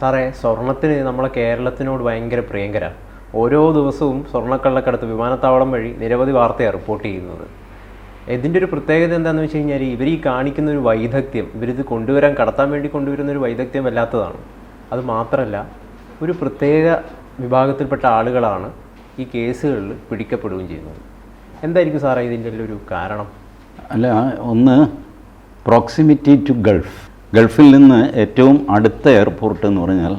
സാറേ സ്വർണത്തിന് നമ്മളെ കേരളത്തിനോട് ഭയങ്കര പ്രിയങ്കരാണ് ഓരോ ദിവസവും സ്വർണക്കള്ളക്കടത്ത് വിമാനത്താവളം വഴി നിരവധി വാർത്തയാണ് റിപ്പോർട്ട് ചെയ്യുന്നത്. ഇതിന്റെ ഒരു പ്രത്യേകത എന്താണെന്ന് വെച്ച് കഴിഞ്ഞാൽ ഇവർ ഈ കാണിക്കുന്ന ഒരു വൈദഗ്ധ്യം ഇവരിത് കൊണ്ടുവരാൻ കടത്താൻ വേണ്ടി കൊണ്ടുവരുന്ന ഒരു വൈദഗ്ധ്യം അല്ലാത്തതാണ് അത് മാത്രമല്ല ഒരു പ്രത്യേക വിഭാഗത്തിൽപ്പെട്ട ആളുകളാണ് ഈ കേസുകളിൽ പിടിക്കപ്പെടുകയും ചെയ്യുന്നത്. എന്തായിരിക്കും സാറേ ഇതിന്റെ ഒരു കാരണം? അല്ല ഒന്ന് പ്രോക്സിമിറ്റി ടു ഗൾഫ് ഗൾഫിൽ നിന്ന് ഏറ്റവും അടുത്ത എയർപോർട്ട് എന്ന് പറഞ്ഞാൽ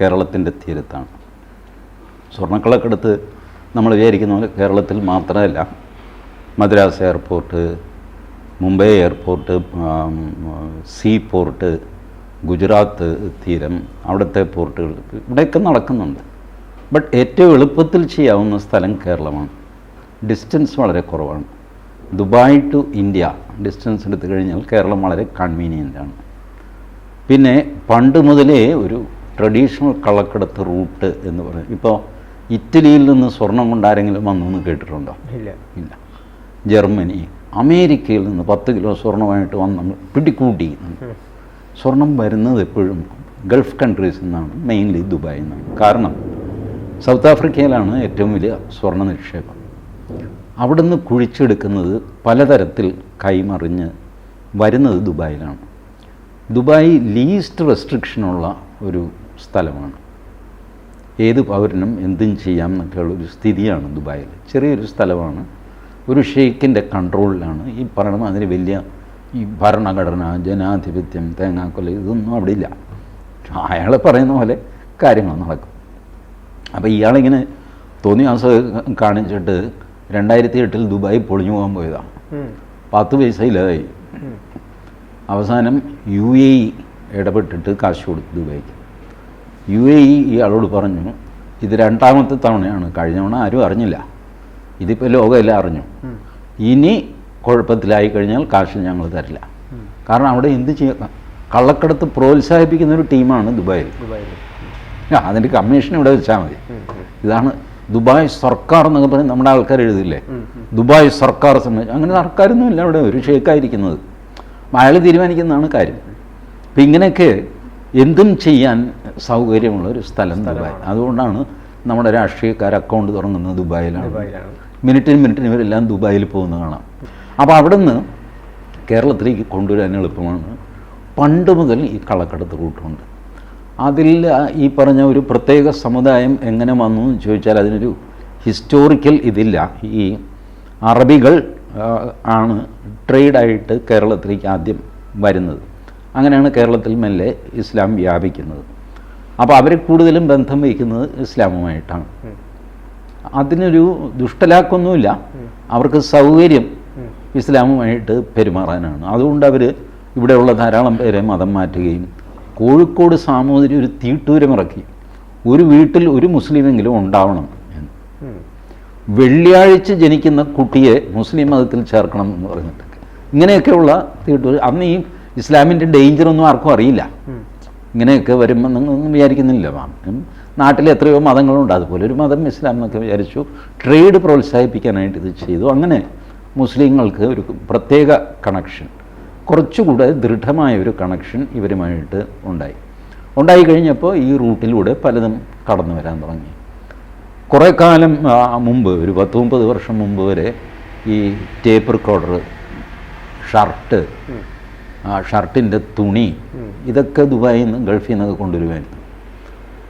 കേരളത്തിന്റെ തീരത്താണ്. സ്വർണക്കളക്കെടുത്ത് നമ്മൾ വിചാരിക്കുന്ന പോലെ കേരളത്തിൽ മാത്രമല്ല Madras airport Mumbai airport sea port Gujarat തീരം അവിടുത്തെ പോർട്ടുകൾ ഇവിടെയൊക്കെ നടക്കുന്നുണ്ട്. ബട്ട് ഏറ്റവും എളുപ്പത്തിൽ ചെയ്യാവുന്ന സ്ഥലം കേരളമാണ്. ഡിസ്റ്റൻസ് വളരെ കുറവാണ്. ദുബായ് ടു ഇന്ത്യ ഡിസ്റ്റൻസ് എടുത്തു കഴിഞ്ഞാൽ കേരളം വളരെ കൺവീനിയന്റ് ആണ്. പിന്നെ പണ്ട് മുതലേ ഒരു ട്രഡീഷണൽ കള്ളക്കടത്ത് റൂട്ട് എന്ന് പറയും. ഇപ്പോൾ ഇറ്റലിയിൽ നിന്ന് സ്വർണം കൊണ്ട് ആരെങ്കിലും വന്നു എന്ന് കേട്ടിട്ടുണ്ടോ? ഇല്ല. ഇല്ല. ജർമ്മനി അമേരിക്കയിൽ നിന്ന് പത്ത് കിലോ സ്വർണമായിട്ട് വന്ന് നമ്മൾ പിടിക്കൂട്ടി സ്വർണം വരുന്നത് എപ്പോഴും ഗൾഫ് കൺട്രീസിൽ നിന്നാണ് മെയിൻലി ദുബായിൽ നിന്നാണ്. കാരണം സൗത്ത് ആഫ്രിക്കയിലാണ് ഏറ്റവും വലിയ സ്വർണ നിക്ഷേപം. അവിടുന്ന് കുഴിച്ചെടുക്കുന്നത് പലതരത്തിൽ കൈമറിഞ്ഞ് വരുന്നത് ദുബായിലാണ്. ദുബായ് ലീസ്റ്റ് റെസ്ട്രിക്ഷനുള്ള ഒരു സ്ഥലമാണ്. ഏത് പൗരനും എന്തും ചെയ്യാം എന്നൊക്കെയുള്ള ഒരു സ്ഥിതിയാണ് ദുബായിൽ. ചെറിയൊരു സ്ഥലമാണ്. ഒരു ഷെയ്ക്കിന്റെ കൺട്രോളിലാണ്. ഈ പറയണ അതിന് വലിയ ഈ ഭരണഘടന ജനാധിപത്യം തേങ്ങാക്കൊല ഇതൊന്നും അവിടെ ഇല്ല. അയാൾ പറയുന്ന പോലെ കാര്യങ്ങൾ നടക്കും. അപ്പോൾ ഇയാളിങ്ങനെ തോന്നിയാസം കാണിച്ചിട്ട് രണ്ടായിരത്തി എട്ടിൽ ദുബായ് പൊളിഞ്ഞു പോകാൻ പോയതാണ്. പത്ത് പൈസ ഇല്ലാതായി. അവസാനം യു എ ഇ ഇടപെട്ടിട്ട് കാശ് കൊടുത്തു ദുബായിക്ക്. യു എ ഇ ആളോട് പറഞ്ഞു ഇത് രണ്ടാമത്തെ തവണയാണ്. കഴിഞ്ഞ തവണ ആരും അറിഞ്ഞില്ല. ഇതിപ്പോൾ ലോകമെല്ലാം അറിഞ്ഞു. ഇനി കുഴപ്പത്തിലായി കഴിഞ്ഞാൽ കാശ് ഞങ്ങൾ തരില്ല. കാരണം അവിടെ എന്ത് ചെയ്യാം കള്ളക്കടത്ത് പ്രോത്സാഹിപ്പിക്കുന്ന ഒരു ടീമാണ് ദുബായിൽ. അതിന്റെ കമ്മീഷൻ ഇവിടെ വെച്ചാൽ മതി. ഇതാണ് ദുബായ് സർക്കാർ എന്നൊക്കെ പറഞ്ഞ് നമ്മുടെ ആൾക്കാർ എഴുതില്ലേ? ദുബായ് സർക്കാർ സംബന്ധിച്ച്. അങ്ങനെ സർക്കാരൊന്നും ഇല്ല അവിടെ. ഒരു ഷേക്കായിരിക്കുന്നത് അയാൾ തീരുമാനിക്കുന്നതാണ് കാര്യം. അപ്പം ഇങ്ങനെയൊക്കെ എന്തും ചെയ്യാൻ സൗകര്യമുള്ള ഒരു സ്ഥലം ദുബായ്. അതുകൊണ്ടാണ് നമ്മുടെ രാഷ്ട്രീയക്കാർ അക്കൗണ്ട് തുടങ്ങുന്നത് ദുബായിലാണ്. മിനിറ്റിന് മിനിറ്റിന് ഇവരെല്ലാം ദുബായിൽ പോകുന്നത് കാണാം. അപ്പോൾ അവിടെ നിന്ന് കേരളത്തിലേക്ക് കൊണ്ടുവരാൻ എളുപ്പമാണ്. പണ്ട് മുതൽ ഈ കള്ളക്കടത്ത് കൂട്ടുണ്ട്. അതിൽ ഈ പറഞ്ഞ ഒരു പ്രത്യേക സമുദായം എങ്ങനെ വന്നു എന്ന് ചോദിച്ചാൽ അതിനൊരു ഹിസ്റ്റോറിക്കൽ ഇതില്ല. ഈ അറബികൾ ആണ് ട്രേഡായിട്ട് കേരളത്തിലേക്ക് ആദ്യം വരുന്നത്. അങ്ങനെയാണ് കേരളത്തിൽ മെല്ലെ ഇസ്ലാം വ്യാപിക്കുന്നത്. അപ്പോൾ അവർ കൂടുതലും ബന്ധം വയ്ക്കുന്നത് ഇസ്ലാമുമായിട്ടാണ്. അതിനൊരു ദുഷ്ടലാക്കൊന്നുമില്ല. അവർക്ക് സൗകര്യം ഇസ്ലാമുമായിട്ട് പെരുമാറാനാണ്. അതുകൊണ്ട് അവർ ഇവിടെയുള്ള ധാരാളം പേരെ മതം മാറ്റുകയും കോഴിക്കോട് സാമൂതിരി ഒരു തീട്ടൂരമിറക്കി. ഒരു വീട്ടിൽ ഒരു മുസ്ലിമെങ്കിലും ഉണ്ടാവണം എന്ന്. വെള്ളിയാഴ്ച ജനിക്കുന്ന കുട്ടിയെ മുസ്ലിം മതത്തിൽ ചേർക്കണം എന്ന് പറഞ്ഞിട്ടൊക്കെ ഇങ്ങനെയൊക്കെയുള്ള തീട്ടു അന്ന് ഈ ഇസ്ലാമിന്റെ ഡേഞ്ചറൊന്നും ആർക്കും അറിയില്ല. ഇങ്ങനെയൊക്കെ വരുമ്പോൾ നിങ്ങളൊന്നും വിചാരിക്കുന്നില്ല മാം. നാട്ടിൽ എത്രയോ മതങ്ങളുണ്ട്. അതുപോലെ ഒരു മതം ഇസ്ലാം എന്നൊക്കെ വിചാരിച്ചു ട്രേഡ് പ്രോത്സാഹിപ്പിക്കാനായിട്ട് ഇത് ചെയ്തു. അങ്ങനെ മുസ്ലിങ്ങൾക്ക് ഒരു പ്രത്യേക കണക്ഷൻ കുറച്ചുകൂടെ ദൃഢമായ ഒരു കണക്ഷൻ ഇവരുമായിട്ട് ഉണ്ടായി. ഉണ്ടായി കഴിഞ്ഞപ്പോൾ ഈ റൂട്ടിലൂടെ പലതും കടന്നു വരാൻ തുടങ്ങി. കുറേ കാലം മുമ്പ് ഒരു പത്ത് മുപ്പത് വർഷം മുമ്പ് വരെ ഈ ടേപ്പ് റെക്കോർഡർ ഷർട്ട് ആ ഷർട്ടിന്റെ തുണി ഇതൊക്കെ ദുബായിൽ നിന്ന് ഗൾഫിൽ നിന്നൊക്കെ കൊണ്ടുവരുമായിരുന്നു.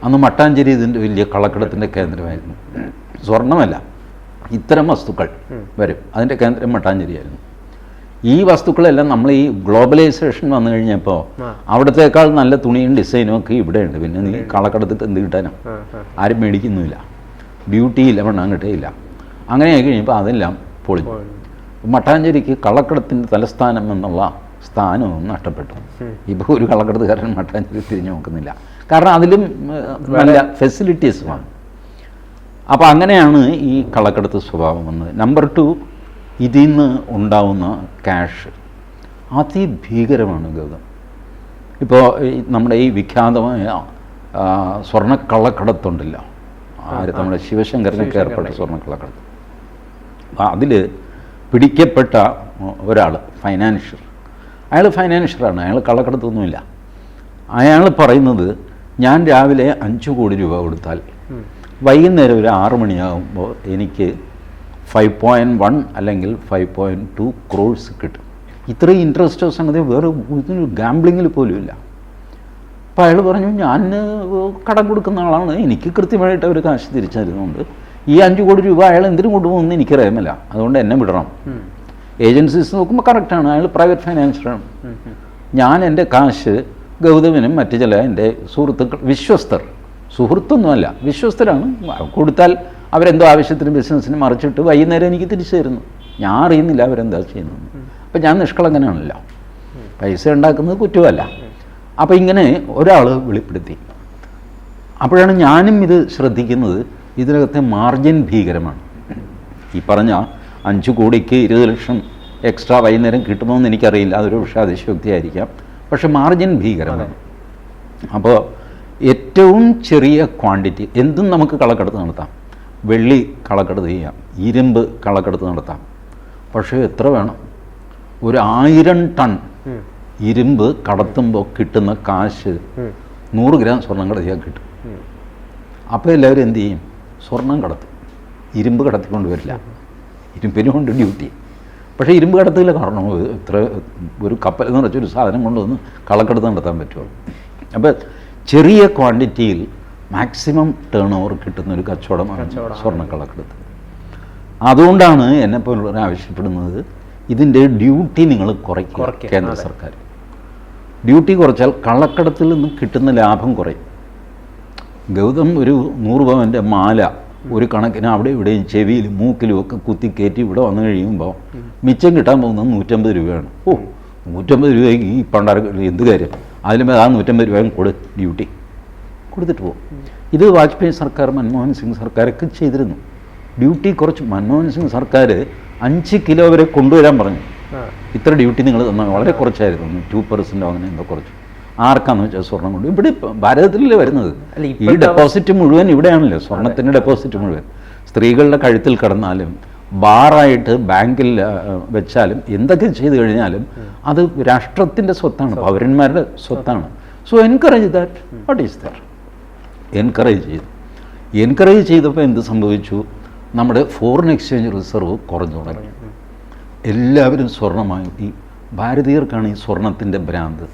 അന്ന് മട്ടാഞ്ചേരി ഇതിന്റെ വലിയ കളക്കിടത്തിന്റെ കേന്ദ്രമായിരുന്നു. സ്വർണമല്ല ഇത്തരം വസ്തുക്കൾ വരും. അതിന്റെ കേന്ദ്രം മട്ടാഞ്ചേരിയായിരുന്നു. ഈ വസ്തുക്കളെല്ലാം നമ്മൾ ഈ ഗ്ലോബലൈസേഷൻ വന്നു കഴിഞ്ഞപ്പോൾ. അവിടത്തേക്കാൾ നല്ല തുണിയും ഡിസൈനും ഒക്കെ ഇവിടെയുണ്ട്. പിന്നെ നീ കളക്കിടത്തിട്ട് എന്ത് കിട്ടാനാ. ആരും മേടിക്കുന്നുമില്ല. ബ്യൂട്ടിയില്ല ഇല്ല അങ്ങനെ ആയി കഴിഞ്ഞപ്പോൾ അതെല്ലാം പൊളിഞ്ഞു. മട്ടാഞ്ചേരിക്ക് കള്ളക്കടത്തിന്റെ തലസ്ഥാനം എന്നുള്ള സ്ഥാനവും നഷ്ടപ്പെട്ടു. ഇപ്പോൾ ഒരു കള്ളക്കടത്തുകാരൻ മട്ടാഞ്ചേരി തിരിഞ്ഞു നോക്കുന്നില്ല. കാരണം അതിലും നല്ല ഫെസിലിറ്റീസുമാണ് അപ്പോൾ അങ്ങനെയാണ് ഈ കള്ളക്കടത്ത് സ്വഭാവം വന്നത്. നമ്പർ ടു ഇതിൽ നിന്ന് ഉണ്ടാവുന്ന ക്യാഷ് അതിഭീകരമാണ് ഗൗതം. ഇപ്പോൾ നമ്മുടെ ഈ വിഖ്യാതമായ സ്വർണക്കള്ളക്കടത്തുണ്ടല്ലോ ആര്? നമ്മുടെ ശിവശങ്കരനൊക്കെ ഏർപ്പെട്ട സ്വർണക്കള്ളക്കടത്ത് അപ്പം അതിൽ പിടിക്കപ്പെട്ട ഒരാൾ ഫൈനാൻഷ്യർ. അയാൾ ഫൈനാൻഷ്യറാണ് അയാൾ കള്ളക്കടത്തൊന്നുമില്ല. അയാൾ പറയുന്നത് ഞാൻ രാവിലെ അഞ്ച് കോടി രൂപ കൊടുത്താൽ വൈകുന്നേരം ഒരു ആറ് മണിയാകുമ്പോൾ എനിക്ക് ഫൈവ് പോയിന്റ് വൺ അല്ലെങ്കിൽ ഫൈവ് പോയിന്റ് ടു ക്രോഴ്സ് കിട്ടും. ഇത്രയും ഇൻട്രസ്റ്റോ സംഗതി വേറെ ഇതിന് ഗാംബ്ലിങ്ങിൽ പോലും ഇല്ല അപ്പോൾ അയാൾ പറഞ്ഞു ഞാൻ കടം കൊടുക്കുന്ന ആളാണ്. എനിക്ക് കൃത്യമായിട്ട് അവർ കാശ് തിരിച്ചറിയുന്നുണ്ട്. ഈ അഞ്ച് കോടി രൂപ അയാൾ എന്തിനു കൊണ്ടുപോകുമെന്ന് എനിക്കറിയാമല്ല. അതുകൊണ്ട് എന്നെ വിടണം. ഏജൻസീസ് നോക്കുമ്പോൾ കറക്റ്റാണ് അയാൾ പ്രൈവറ്റ് ഫൈനാൻസറാണ് ഞാൻ എന്റെ കാശ് ഗൗതമിനും മറ്റു ചില എന്റെ സുഹൃത്തുക്കൾ വിശ്വസ്തർ സുഹൃത്തൊന്നുമല്ല വിശ്വസ്തരാണ്. കൊടുത്താൽ അവരെന്തോ ആവശ്യത്തിന് ബിസിനസ്സിന് മറിച്ചിട്ട് വൈകുന്നേരം എനിക്ക് തിരിച്ചു തരുന്നു. ഞാൻ അറിയുന്നില്ല അവരെന്താ ചെയ്യുന്നത് അപ്പം ഞാൻ നിഷ്കളങ്കനാണല്ലോ. പൈസ ഉണ്ടാക്കുന്നത് കുറ്റമല്ല. അപ്പോൾ ഇങ്ങനെ ഒരാൾ വെളിപ്പെടുത്തി. അപ്പോഴാണ് ഞാനും ഇത് ശ്രദ്ധിക്കുന്നത് ഇതിനകത്തെ മാർജിൻ ഭീകരമാണ്. ഈ പറഞ്ഞ അഞ്ച് കോടിക്ക് ഇരുപത് ലക്ഷം എക്സ്ട്രാ വൈകുന്നേരം കിട്ടുമെന്ന് എനിക്കറിയില്ല. അതൊരു പക്ഷേ അതിശയോക്തിയായിരിക്കാം. പക്ഷെ മാർജിൻ ഭീകരമാണ്. അപ്പോൾ ഏറ്റവും ചെറിയ ക്വാണ്ടിറ്റി എന്തും നമുക്ക് കളക്കെടുത്ത് നടത്താം. വെള്ളി കളക്കെടുത്ത് ചെയ്യാം. ഇരുമ്പ് കളക്കെടുത്ത് നടത്താം. പക്ഷേ എത്ര വേണം? ഒരു ആയിരം ടൺ ഇരുമ്പ് കടത്തുമ്പോൾ കിട്ടുന്ന കാശ് നൂറ് ഗ്രാം സ്വർണം കടത്തിയാൽ കിട്ടും. അപ്പോൾ എല്ലാവരും എന്ത് ചെയ്യും? സ്വർണം കടത്തും. ഇരുമ്പ് കടത്തിക്കൊണ്ട് വരില്ല. ഇരുമ്പിനുകൊണ്ട് ഡ്യൂട്ടി പക്ഷേ ഇരുമ്പ് കടത്തില്ല കാരണം ഇത്ര ഒരു കപ്പൽ എന്ന് വെച്ചാൽ ഒരു സാധനം കൊണ്ടുവന്ന് കള്ളക്കടത്ത് നടത്താൻ പറ്റുള്ളൂ. അപ്പോൾ ചെറിയ ക്വാണ്ടിറ്റിയിൽ മാക്സിമം ടേൺ ഓവർ കിട്ടുന്ന ഒരു കച്ചവടമാണ് സ്വർണക്കള്ളക്കടത്ത് അതുകൊണ്ടാണ് എന്നെപ്പോലുള്ളവർ ആവശ്യപ്പെടുന്നത് ഇതിന്റെ ഡ്യൂട്ടി നിങ്ങൾ കുറയ്ക്കുക, കേന്ദ്ര സർക്കാർ. ഡ്യൂട്ടി കുറച്ചാൽ കള്ളക്കടത്തിൽ നിന്ന് കിട്ടുന്ന ലാഭം കുറയും. ഗൗതം ഒരു നൂറ് പവന്റെ മാല ഒരു കണക്കിന് അവിടെ ഇവിടെയും ചെവിയിലും മൂക്കിലും ഒക്കെ കുത്തി കയറ്റി ഇവിടെ വന്നു കഴിയുമ്പോൾ മിച്ചം കിട്ടാൻ പോകുന്നത് നൂറ്റമ്പത് രൂപയാണ്. ഓ നൂറ്റമ്പത് രൂപ ഈ പണ്ടാര എന്ത് കാര്യം? അതിലും ആ നൂറ്റമ്പത് രൂപയും കൊടു ഡ്യൂട്ടി. കൊടുത്തിട്ട് പോകും. ഇത് വാജ്പേയി സർക്കാർ മൻമോഹൻ സിംഗ് സർക്കാരൊക്കെ ചെയ്തിരുന്നു. ഡ്യൂട്ടി കുറച്ച് മൻമോഹൻ സിംഗ് സർക്കാർ അഞ്ച് കിലോ വരെ കൊണ്ടുവരാൻ പറഞ്ഞു. ഇത്ര ഡ്യൂട്ടി നിങ്ങൾ തന്നാൽ വളരെ കുറച്ചായിരുന്നു. ടു പെർസെന്റോ അങ്ങനെ എന്തോ കുറച്ചു. ആർക്കാന്ന് വെച്ചാൽ സ്വർണം കൊണ്ട് ഇവിടെ ഭാരതത്തിലല്ലേ വരുന്നത്? ഈ ഡെപ്പോസിറ്റ് മുഴുവൻ ഇവിടെയാണല്ലോ. സ്വർണത്തിന്റെ ഡെപ്പോസിറ്റ് മുഴുവൻ. സ്ത്രീകളുടെ കഴുത്തിൽ കിടന്നാലും ബാറായിട്ട് ബാങ്കിൽ വെച്ചാലും എന്തൊക്കെ ചെയ്തു കഴിഞ്ഞാലും അത് രാഷ്ട്രത്തിന്റെ സ്വത്താണ്. പൗരന്മാരുടെ സ്വത്താണ്. So encourage that what is that encourage ചെയ്തു. എൻകറേജ് ചെയ്തപ്പോൾ എന്ത് സംഭവിച്ചു? നമ്മുടെ ഫോറിൻ എക്സ്ചേഞ്ച് റിസർവ് കുറഞ്ഞു തുടങ്ങി. എല്ലാവരും സ്വർണമായി ഈ ഭാരതീയർക്കാണ് ഈ സ്വർണത്തിന്റെ ഭ്രാന്ത്.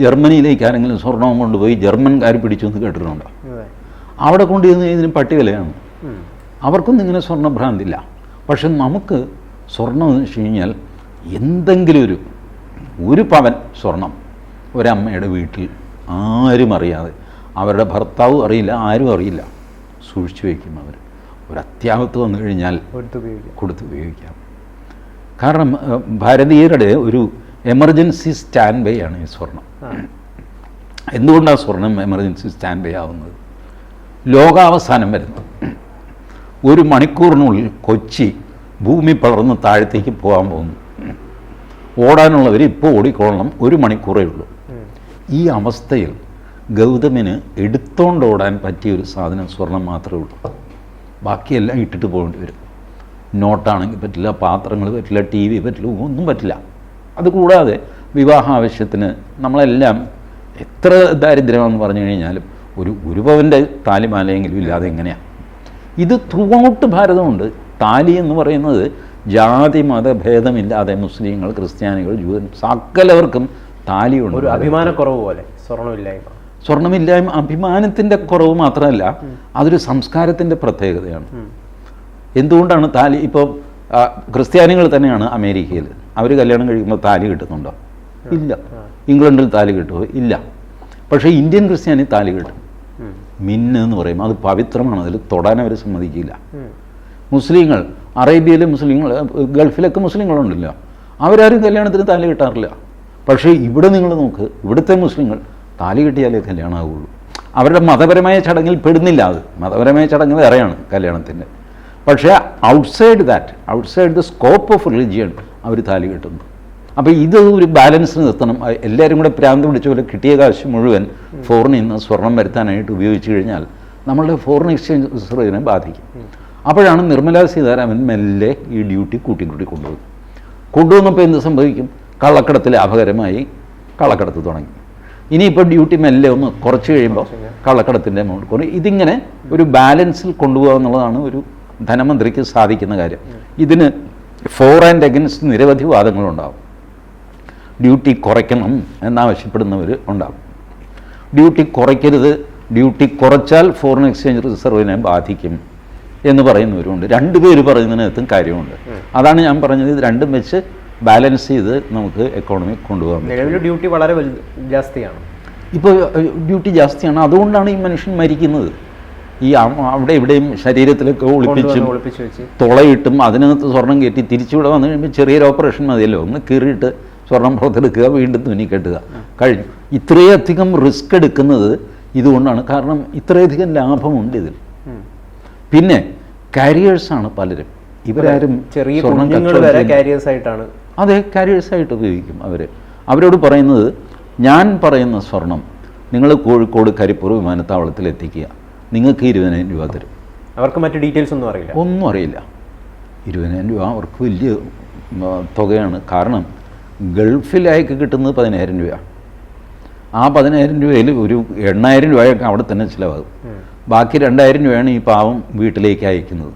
ജർമ്മനിയിലേക്ക് ആരെങ്കിലും സ്വർണം കൊണ്ടുപോയി ജർമ്മൻകാർ പിടിച്ചു എന്ന് കേട്ടിട്ടുണ്ടോ അവിടെ കൊണ്ടുവന്ന് ഇതിന് പട്ടികലയാണ് അവർക്കൊന്നും ഇങ്ങനെ സ്വർണഭ്രാന്തില്ല പക്ഷെ നമുക്ക് സ്വർണം എന്ന് വെച്ച് കഴിഞ്ഞാൽ എന്തെങ്കിലും ഒരു ഒരു പവൻ സ്വർണം ഒരമ്മയുടെ വീട്ടിൽ ആരും അറിയാതെ അവരുടെ ഭർത്താവും അറിയില്ല ആരും അറിയില്ല. സൂക്ഷിച്ചു വയ്ക്കും അവർ. ഒരു അത്യാപത്ത് വന്നു കഴിഞ്ഞാൽ കൊടുത്തുപയോഗിക്കാം കൊടുത്ത് ഉപയോഗിക്കാം. കാരണം ഭാരതീയരുടെ ഒരു എമർജൻസി സ്റ്റാൻഡ് ബൈ ആണ് ഈ സ്വർണം. എന്തുകൊണ്ടാണ് സ്വർണം എമർജൻസി സ്റ്റാൻഡ് ബൈ ആവുന്നത്? ലോകാവസാനം വരുന്നു. ഒരു മണിക്കൂറിനുള്ളിൽ കൊച്ചി ഭൂമി പടർന്ന് താഴത്തേക്ക് പോകാൻ പോകുന്നു. ഓടാനുള്ളവർ ഇപ്പോൾ ഓടിക്കൊള്ളണം ഒരു മണിക്കൂറേ ഉള്ളൂ. ഈ അവസ്ഥയിൽ ഗൗതമിന് എടുത്തോണ്ട് ഓടാൻ പറ്റിയ ഒരു സാധനം സ്വർണം മാത്രമേ ഉള്ളൂ. ബാക്കിയെല്ലാം ഇട്ടിട്ട് പോകേണ്ടി വരും. നോട്ടാണെങ്കിൽ പറ്റില്ല പാത്രങ്ങൾ പറ്റില്ല ടി വി പറ്റില്ല ഒന്നും പറ്റില്ല. അതുകൂടാതെ വിവാഹ ആവശ്യത്തിന് നമ്മളെല്ലാം എത്ര ദാരിദ്ര്യമാണെന്ന് പറഞ്ഞു കഴിഞ്ഞാലും ഒരു ഒരു പവന്റെ താലിമാലയെങ്കിലും ഇല്ലാതെ എങ്ങനെയാണ് ഇത് ത്രൂ ഔട്ട് ഭാരതമുണ്ട്. താലി എന്ന് പറയുന്നത് ജാതി മതഭേദമില്ലാതെ മുസ്ലിങ്ങൾ ക്രിസ്ത്യാനികൾ ജൂതൻ സകലവർക്കും താലിയുണ്ട് ഒരു അഭിമാനക്കുറവ് പോലെ സ്വർണമില്ലായ്മ സ്വർണമില്ലായ്മ അഭിമാനത്തിന്റെ കുറവ് മാത്രമല്ല അതൊരു സംസ്കാരത്തിന്റെ പ്രത്യേകതയാണ്. എന്തുകൊണ്ടാണ് താലി ഇപ്പോൾ ക്രിസ്ത്യാനികൾ തന്നെയാണ് അമേരിക്കയിൽ അവർ കല്യാണം കഴിക്കുമ്പോൾ താലി കിട്ടുന്നുണ്ടോ? ഇല്ല. ഇംഗ്ലണ്ടിൽ താലി കിട്ടുമോ ഇല്ല. പക്ഷേ ഇന്ത്യൻ ക്രിസ്ത്യാനി താലി കിട്ടും. മിന്ന് എന്ന് പറയും. അത് പവിത്രമാണ്. അതിൽ തൊടാൻ അവർ സമ്മതിക്കില്ല. മുസ്ലിങ്ങൾ അറേബ്യയിലെ മുസ്ലിങ്ങൾ ഗൾഫിലൊക്കെ മുസ്ലിങ്ങളുണ്ടല്ലോ. അവരാരും കല്യാണത്തിന് താലി കിട്ടാറില്ല. പക്ഷേ ഇവിടെ നിങ്ങൾ നോക്ക് ഇവിടുത്തെ മുസ്ലിങ്ങൾ താലി കിട്ടിയാലേ കല്യാണമാവുള്ളൂ. അവരുടെ മതപരമായ ചടങ്ങിൽ പെടുന്നില്ല അത്. മതപരമായ ചടങ്ങ് വേറെയാണ് കല്യാണത്തിന്റെ പക്ഷേ outside that outside the scope of religion അവർ താലി കെട്ടുന്നു. അപ്പോൾ ഇത് ഒരു ബാലൻസ് നിർത്തണം. എല്ലാവരും കൂടെ പ്രാന്ത് പിടിച്ച പോലെ കിട്ടിയ കാശ് മുഴുവൻ ഫോറിനിൽ നിന്ന് സ്വർണം വരുത്താനായിട്ട് ഉപയോഗിച്ച് കഴിഞ്ഞാൽ നമ്മളുടെ ഫോറിൻ എക്സ്ചേഞ്ച് റിസർവിനെ ബാധിക്കും. അപ്പോഴാണ് നിർമ്മലാ സീതാരാമൻ മെല്ലെ ഈ ഡ്യൂട്ടി കൂട്ടി കൂട്ടി കൊണ്ടുവന്നത് കൊണ്ടുവന്നപ്പോൾ എന്ത് സംഭവിക്കും? കള്ളക്കടത്ത് ലാഭകരമായി കള്ളക്കടത്ത് തുടങ്ങി. ഇനിയിപ്പോൾ ഡ്യൂട്ടി മെല്ലെ ഒന്ന് കുറച്ച് കഴിയുമ്പോൾ കള്ളക്കടത്തിന്റെ എമൗണ്ട് കുറയും. ഇതിങ്ങനെ ഒരു ബാലൻസിൽ കൊണ്ടുപോകുക എന്നുള്ളതാണ് ഒരു ധനമന്ത്രിക്ക് സാധിക്കുന്ന കാര്യം. ഇതിന് ഫോർ ആൻഡ് അഗൻസ്റ്റ് നിരവധി വാദങ്ങളുണ്ടാവും. ഡ്യൂട്ടി കുറയ്ക്കണം എന്നാവശ്യപ്പെടുന്നവർ ഉണ്ടാകും ഡ്യൂട്ടി കുറയ്ക്കരുത് ഡ്യൂട്ടി കുറച്ചാൽ ഫോറിൻ എക്സ്ചേഞ്ച് റിസർവിനെ ബാധിക്കും എന്ന് പറയുന്നവരുണ്ട്. രണ്ട് പേര് പറയുന്നതിനകത്തും കാര്യമുണ്ട്. അതാണ് ഞാൻ പറഞ്ഞത്. ഇത് രണ്ടും വെച്ച് ബാലൻസ് ചെയ്ത് നമുക്ക് എക്കോണമി കൊണ്ടുപോകാം നിലവിൽ ഡ്യൂട്ടി വളരെ ജാസ്തിയാണ്. ഇപ്പോൾ ഡ്യൂട്ടി ജാസ്തിയാണ്. അതുകൊണ്ടാണ് ഈ മനുഷ്യൻ മരിക്കുന്നത്. ഈ അവിടെ ഇവിടെയും ശരീരത്തിലൊക്കെ ഒളിപ്പിച്ചും തുളയിട്ടും അതിനകത്ത് സ്വർണം കയറ്റി തിരിച്ചുവിടെ വന്നു കഴിയുമ്പോൾ ചെറിയൊരു ഓപ്പറേഷൻ മതിയല്ലോ. ഒന്ന് കീറിയിട്ട് സ്വർണം പുറത്തെടുക്കുക വീണ്ടും തുന്നി കെട്ടുക. കഴിഞ്ഞു. ഇത്രയധികം റിസ്ക് എടുക്കുന്നത് ഇതുകൊണ്ടാണ്. കാരണം ഇത്രയധികം ലാഭമുണ്ട് ഇതിൽ. പിന്നെ കാരിയേഴ്സാണ് പലരും. ഇവരാരും ചെറിയ ആയിട്ടാണ്. അതെ കാരിയേഴ്സായിട്ട് ഉപയോഗിക്കും അവർ അവരോട് പറയുന്നത് ഞാൻ പറയുന്ന സ്വർണം നിങ്ങൾ കോഴിക്കോട് കരിപ്പൂർ വിമാനത്താവളത്തിൽ എത്തിക്കുക. നിങ്ങൾക്ക് ഇരുപതിനായിരം രൂപ തരും. അവർക്ക് മറ്റു ഡീറ്റെയിൽസ് ഒന്നും അറിയില്ല. ഒന്നും അറിയില്ല. ഇരുപതിനായിരം രൂപ അവർക്ക് വലിയ തുകയാണ്. കാരണം ഗൾഫിലേക്ക് കിട്ടുന്നത് പതിനായിരം രൂപ ആ പതിനായിരം രൂപയിൽ ഒരു എണ്ണായിരം രൂപയൊക്കെ അവിടെ തന്നെ ചിലവാകും. ബാക്കി രണ്ടായിരം രൂപയാണ് ഈ പാവം വീട്ടിലേക്ക് അയക്കുന്നത്.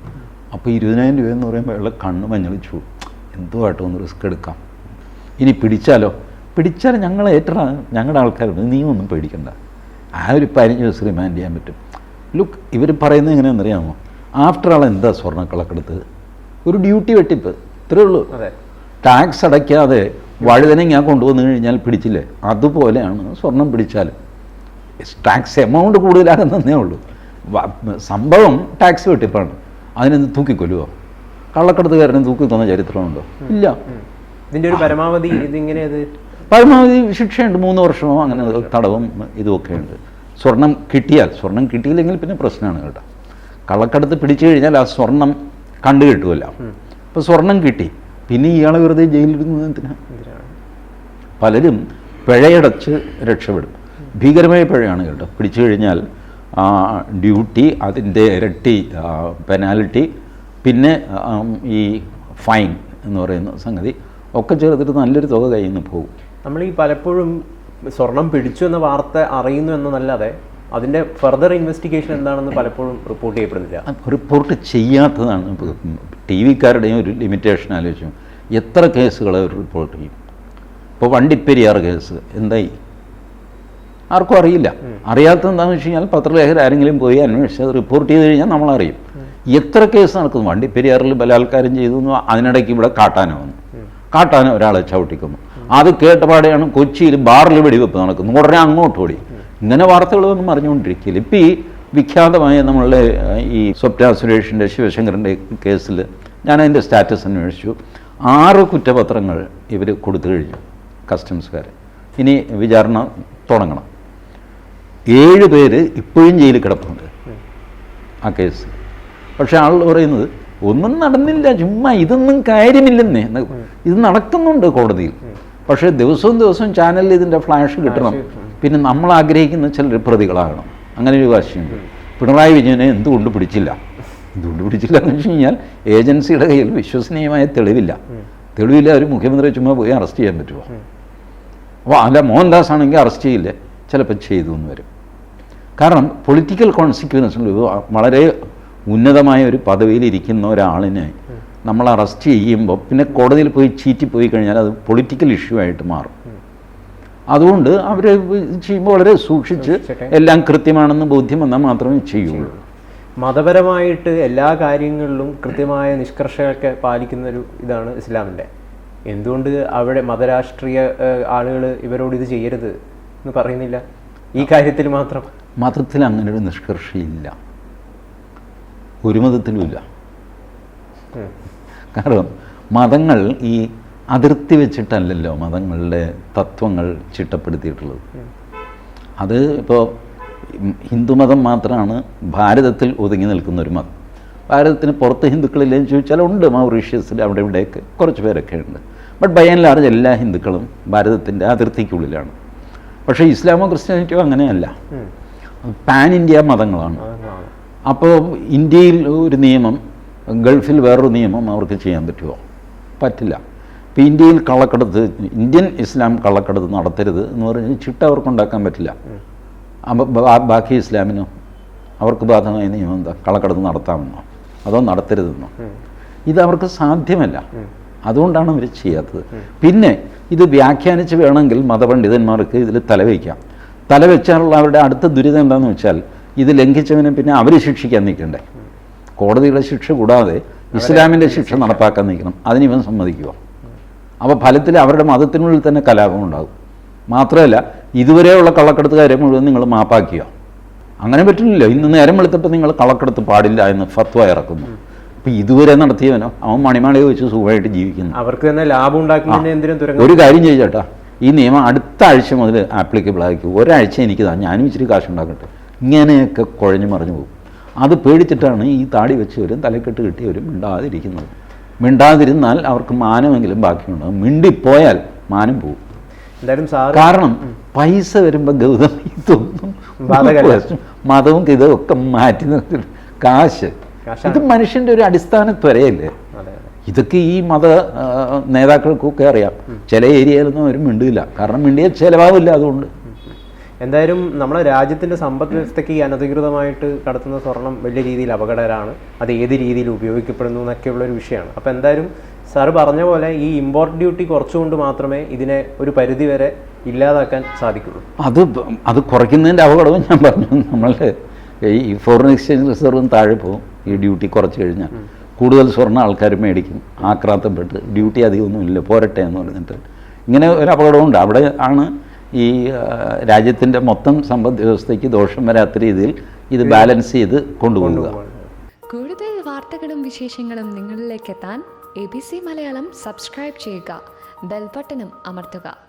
അപ്പോൾ ഇരുപതിനായിരം രൂപ എന്ന് പറയുമ്പോൾ അയാളെ കണ്ണ് മഞ്ഞളിച്ചു. എന്തുമായിട്ട് ഒന്ന് റിസ്ക് എടുക്കാം. ഇനി പിടിച്ചാലോ? പിടിച്ചാൽ ഞങ്ങളേറ്റ ഞങ്ങളുടെ ആൾക്കാരുണ്ട്. നീ ഒന്നും പേടിക്കണ്ട. ആ ഒരു പതിനഞ്ച് ദിവസം റിമാൻഡ് ചെയ്യാൻ പറ്റും. ലുക്ക് ഇവർ പറയുന്നത് എങ്ങനെയാണെന്ന് അറിയാമോ? ആഫ്റ്റർ ആൾ എന്താ സ്വർണക്കളക്കെടുത്ത് ഒരു ഡ്യൂട്ടി വെട്ടിപ്പ്. ഇത്രേ ഉള്ളൂ. ടാക്സ് അടയ്ക്കാതെ വഴുതനങ്ങ കൊണ്ടുവന്നു കഴിഞ്ഞാൽ പിടിച്ചില്ലേ? അതുപോലെയാണ് സ്വർണം പിടിച്ചാൽ ടാക്സ് എമൗണ്ട് കൂടുതലാകുന്നതേ ഉള്ളൂ. സംഭവം ടാക്സ് വെട്ടിപ്പാണ്. അതിനെന്ത് തൂക്കിക്കൊല്ലുവോ? കള്ളക്കടത്തുകാരനെ തൂക്കി തന്ന ചരിത്രമുണ്ടോ ഇല്ല. ഇതിന്റെ ഒരു പരമാവധി ഇതിങ്ങനെ ഇത് പരമാവധി ശിക്ഷയുണ്ട്. മൂന്ന് വർഷമോ അങ്ങനെ തടവും ഇതുമൊക്കെ ഉണ്ട് സ്വർണം കിട്ടിയാൽ സ്വർണം കിട്ടിയില്ലെങ്കിൽ പിന്നെ പ്രശ്നമാണ് കേട്ടോ. കള്ളക്കടത്ത് പിടിച്ചു കഴിഞ്ഞാൽ ആ സ്വർണം കണ്ടു കിട്ടുമല്ല. അപ്പോൾ സ്വർണം കിട്ടി. പിന്നെ ഇയാളെ വെറുതെ ജയിലിരുന്നത് എന്തിനാ? എന്തിനാണ്? പലരും പിഴയടച്ച് രക്ഷപ്പെടും. ഭീകരമായ പിഴയാണ് കേട്ടോ. പിടിച്ചു കഴിഞ്ഞാൽ ആ, ഡ്യൂട്ടി അതിന്റെ ഇരട്ടി പെനാൽറ്റി പിന്നെ ഈ ഫൈൻ എന്ന് പറയുന്ന സംഗതി ഒക്കെ ചേർത്തിട്ട് നല്ലൊരു തുക കയ്യിൽ നിന്ന് പോകും. നമ്മൾ ഈ പലപ്പോഴും സ്വർണം പിടിച്ചു എന്ന വാർത്ത അറിയുന്നു എന്നല്ലാതെ അതിന്റെ ഫർദർ ഇൻവെസ്റ്റിഗേഷൻ എന്താണെന്ന് പലപ്പോഴും റിപ്പോർട്ട് ചെയ്യപ്പെടുന്നില്ല. റിപ്പോർട്ട് ചെയ്യാത്തതാണ് ടി വിക്കാരുടെയും ഒരു ലിമിറ്റേഷൻ ആലോചിച്ചു. എത്ര കേസുകൾ അവർ റിപ്പോർട്ട് ചെയ്യും? ഇപ്പോൾ വണ്ടിപ്പെരിയാർ കേസ് എന്തായി? ആർക്കും അറിയില്ല. അറിയാത്തത് എന്താണെന്ന് വെച്ച് കഴിഞ്ഞാൽ പത്രലേഖകർ ആരെങ്കിലും പോയി അന്വേഷിച്ച് അത് റിപ്പോർട്ട് ചെയ്ത് കഴിഞ്ഞാൽ നമ്മളറിയും. എത്ര കേസ് നടക്കുന്നു? വണ്ടിപ്പെരിയാറിൽ ബലാത്കാരം ചെയ്തു അതിനിടയ്ക്ക് ഇവിടെ കാട്ടാന വന്നു. കാട്ടാന ഒരാളെ ചവിട്ടിക്കുന്നു. അത് കേട്ടപാടെയാണ് കൊച്ചിയിൽ ബാറിൽ വെടിവെപ്പ് നടക്കുന്നു. ഉടനെ അങ്ങോട്ട് ഓടി. ഇങ്ങനെ വാർത്തകളൊന്നും അറിഞ്ഞുകൊണ്ടിരിക്കില്ല ഇപ്പം ഈ വിഖ്യാതമായ നമ്മളുടെ ഈ സ്വപ്ന സുരേഷിന്റെ ശിവശങ്കറിന്റെ കേസിൽ ഞാൻ അതിന്റെ സ്റ്റാറ്റസ് അന്വേഷിച്ചു. ആറ് കുറ്റപത്രങ്ങൾ ഇവർ കൊടുത്തു കഴിഞ്ഞു കസ്റ്റംസുകാർ ഇനി വിചാരണ തുടങ്ങണം. ഏഴ് പേര് ഇപ്പോഴും ജയിലിൽ കിടപ്പുണ്ട് ആ കേസ് പക്ഷേ ആൾ പറയുന്നത് ഒന്നും നടന്നില്ല ചുമ്മാ ഇതൊന്നും കാര്യമില്ലെന്നേ. ഇത് നടക്കുന്നുണ്ട് കോടതിയിൽ. പക്ഷേ ദിവസവും ദിവസവും ചാനലിൽ ഇതിന്റെ ഫ്ലാഷ് കിട്ടണം. പിന്നെ നമ്മൾ ആഗ്രഹിക്കുന്ന ചിലർ പ്രതികളാകണം. അങ്ങനെ ഒരു വാശിയുണ്ട് പിണറായി വിജയനെ എന്തുകൊണ്ട് പിടിച്ചില്ല? എന്തുകൊണ്ട് പിടിച്ചില്ല എന്ന് വെച്ച് കഴിഞ്ഞാൽ ഏജൻസിയുടെ കയ്യിൽ വിശ്വസനീയമായ തെളിവില്ല. തെളിവില്ല ഒരു മുഖ്യമന്ത്രി ചുമ്മാ പോയി അറസ്റ്റ് ചെയ്യാൻ പറ്റുമോ അപ്പോൾ അല്ല മോഹൻദാസ് ആണെങ്കിൽ അറസ്റ്റ് ചെയ്യില്ലേ? ചിലപ്പോൾ ചെയ്തു എന്ന് വരും. കാരണം പൊളിറ്റിക്കൽ കോൺസിക്വൻസ് വളരെ ഉന്നതമായ ഒരു പദവിയിൽ ഇരിക്കുന്ന ഒരാളിനെ നമ്മൾ അറസ്റ്റ് ചെയ്യുമ്പോൾ പിന്നെ കോടതിയിൽ പോയി ചീറ്റി പോയി കഴിഞ്ഞാൽ അത് പൊളിറ്റിക്കൽ ഇഷ്യൂ ആയിട്ട് മാറും. അതുകൊണ്ട് അവർ ചെയ്യുമ്പോൾ വളരെ സൂക്ഷിച്ച് എല്ലാം കൃത്യമാണെന്ന് ബോധ്യം വന്നാൽ മാത്രമേ ചെയ്യുള്ളൂ. മതപരമായിട്ട് എല്ലാ കാര്യങ്ങളിലും കൃത്യമായ നിഷ്കർഷയൊക്കെ പാലിക്കുന്ന ഒരു ഇതാണ് ഇസ്ലാമിന്റെ. എന്തുകൊണ്ട് അവിടെ മതരാഷ്ട്രീയ ആളുകൾ ഇവരോട് ഇത് ചെയ്യരുത് എന്ന് പറയുന്നില്ല? ഈ കാര്യത്തിൽ മാത്രം. മതത്തിൽ അങ്ങനെ ഒരു നിഷ്കർഷയില്ല. ഒരു മതത്തിലുമില്ല. കാരണം മതങ്ങൾ ഈ അതിർത്തി വെച്ചിട്ടല്ലല്ലോ മതങ്ങളുടെ തത്വങ്ങൾ ചിട്ടപ്പെടുത്തിയിട്ടുള്ളത്. അത് ഇപ്പോൾ ഹിന്ദുമതം മാത്രമാണ് ഭാരതത്തിൽ ഒതുങ്ങി നിൽക്കുന്ന ഒരു മതം. ഭാരതത്തിന് പുറത്ത് ഹിന്ദുക്കളില്ലെന്ന് ചോദിച്ചാൽ ഉണ്ട് മൗറീഷ്യസിൽ അവിടെ ഇവിടെയൊക്കെ കുറച്ച് പേരൊക്കെ ഉണ്ട്. ബട്ട് ബൈ ആൻഡ് ലാർജ് എല്ലാ ഹിന്ദുക്കളും ഭാരതത്തിന്റെ അതിർത്തിക്കുള്ളിലാണ്. പക്ഷേ ഇസ്ലാമോ ക്രിസ്ത്യാനിറ്റിയോ അങ്ങനെയല്ല. പാൻ ഇന്ത്യ മതങ്ങളാണ്. അപ്പോൾ ഇന്ത്യയിൽ ഒരു നിയമം ഗൾഫിൽ വേറൊരു നിയമം അവർക്ക് ചെയ്യാൻ പറ്റുമോ? പറ്റില്ല. ഇപ്പോൾ ഇന്ത്യയിൽ കള്ളക്കടത്ത് ഇന്ത്യൻ ഇസ്ലാം കള്ളക്കടത്ത് നടത്തരുത് എന്ന് പറഞ്ഞ് ചിട്ട അവർക്ക് ഉണ്ടാക്കാൻ പറ്റില്ല. ബാക്കി ഇസ്ലാമിനോ അവർക്ക് ബാധകമായ നിയമം എന്താ? കള്ളക്കടത്ത് നടത്താമെന്നോ? അതോ നടത്തരുതെന്നോ? ഇത് അവർക്ക് സാധ്യമല്ല. അതുകൊണ്ടാണ് അവർ ചെയ്യാത്തത്. പിന്നെ ഇത് വ്യാഖ്യാനിച്ച് വേണമെങ്കിൽ മതപണ്ഡിതന്മാർക്ക് ഇതിൽ തലവയ്ക്കാം തലവെച്ചാലുള്ള അവരുടെ അടുത്ത ദുരിതം എന്താണെന്ന് വെച്ചാൽ ഇത് ലംഘിച്ചവനെ പിന്നെ അവർ ശിക്ഷിക്കാൻ നിൽക്കണ്ടേ? കോടതിയുടെ ശിക്ഷ കൂടാതെ ഇസ്ലാമിന്റെ ശിക്ഷ നടപ്പാക്കാൻ നിൽക്കണം. അതിനിവൻ സമ്മതിക്കുക. അപ്പോൾ ഫലത്തിൽ അവരുടെ മതത്തിനുള്ളിൽ തന്നെ കലാപം ഉണ്ടാകും. മാത്രമല്ല ഇതുവരെയുള്ള കള്ളക്കടത്തുകാരെ മുഴുവൻ നിങ്ങൾ മാപ്പാക്കുക അങ്ങനെ പറ്റില്ലല്ലോ ഇന്ന് നേരം വെളുത്തപ്പോൾ നിങ്ങൾ കള്ളക്കടത്ത് പാടില്ല എന്ന് ഫത്വ ഇറക്കുന്നു. അപ്പം ഇതുവരെ നടത്തിയവനോ? അവൻ മണിമാളയെ വെച്ച് സുഖമായിട്ട് ജീവിക്കുന്നു. അവർക്ക് തന്നെ ലാഭം ഒരു കാര്യം ചെയ്യട്ടാ. ഈ നിയമം അടുത്ത ആഴ്ച മുതൽ ആപ്ലിക്കബിൾ ആക്കി ഒരാഴ്ച എനിക്ക് താ ഞാനും ഇച്ചിരി കാശുണ്ടാക്കട്ടെ. ഇങ്ങനെയൊക്കെ കുഴഞ്ഞു മറിഞ്ഞു പോകും. അത് പേടിച്ചിട്ടാണ് ഈ താടി വെച്ചവരും തലക്കെട്ട് കിട്ടിയവരും മിണ്ടാതിരിക്കുന്നത്. മിണ്ടാതിരുന്നാൽ അവർക്ക് മാനമെങ്കിലും ബാക്കിയുണ്ടാകും. മിണ്ടിപ്പോയാൽ മാനം പോകും എന്തായാലും കാരണം പൈസ വരുമ്പോൾ ഗൗതം ഇതൊന്നും ബാധകമല്ല. മതവും ഇതും ഒക്കെ മാറ്റി നിർത്തി കാശ്. ഇത് മനുഷ്യന്റെ ഒരു അടിസ്ഥാന ത്വരയല്ലേ ഇതൊക്കെ ഈ മത നേതാക്കൾക്കൊക്കെ അറിയാം. ചില ഏരിയയിലൊന്നും അവർ മിണ്ടില്ല കാരണം മിണ്ടിയ ചിലവാവില്ല അതുകൊണ്ട്. എന്തായാലും നമ്മുടെ രാജ്യത്തിന്റെ സമ്പദ് വ്യവസ്ഥയ്ക്ക് ഈ അനധികൃതമായിട്ട് കടത്തുന്ന സ്വർണം വലിയ രീതിയിൽ അപകടകരമാണ് അത് ഏത് രീതിയിൽ ഉപയോഗിക്കപ്പെടുന്നു എന്നൊക്കെയുള്ള ഒരു വിഷയമാണ്. അപ്പോൾ എന്തായാലും സാറ് പറഞ്ഞ പോലെ ഈ ഇമ്പോർട്ട് ഡ്യൂട്ടി കുറച്ചുകൊണ്ട് മാത്രമേ ഇതിനെ ഒരു പരിധി വരെ ഇല്ലാതാക്കാൻ സാധിക്കുള്ളൂ. അത് അത് കുറയ്ക്കുന്നതിന്റെ അപകടവും ഞാൻ പറഞ്ഞു. നമ്മൾ ഈ ഫോറിൻ എക്സ്ചേഞ്ച് റിസർവും താഴെ പോകും. ഈ ഡ്യൂട്ടി കുറച്ച് കഴിഞ്ഞാൽ. കൂടുതൽ സ്വർണം ആൾക്കാർ മേടിക്കും. ആക്രാന്തപ്പെട്ട്. ഡ്യൂട്ടി അധികമൊന്നും ഇല്ല പോരട്ടെ എന്ന് പറഞ്ഞിട്ട്. ഇങ്ങനെ ഒരു അപകടമുണ്ട് അവിടെ ആണ് ഈ രാജ്യത്തിന്റെ മൊത്തം സമ്പദ് വ്യവസ്ഥയ്ക്ക് ദോഷം വരാത്ത രീതിയിൽ ഇത് ബാലൻസ് ചെയ്ത് കൊണ്ടുപോകുക. കൂടുതൽ വാർത്തകളും വിശേഷങ്ങളും നിങ്ങളിലേക്ക് എത്താൻ A B C Malayalam subscribe ചെയ്യുക. ബെൽബട്ടനും അമർത്തുക.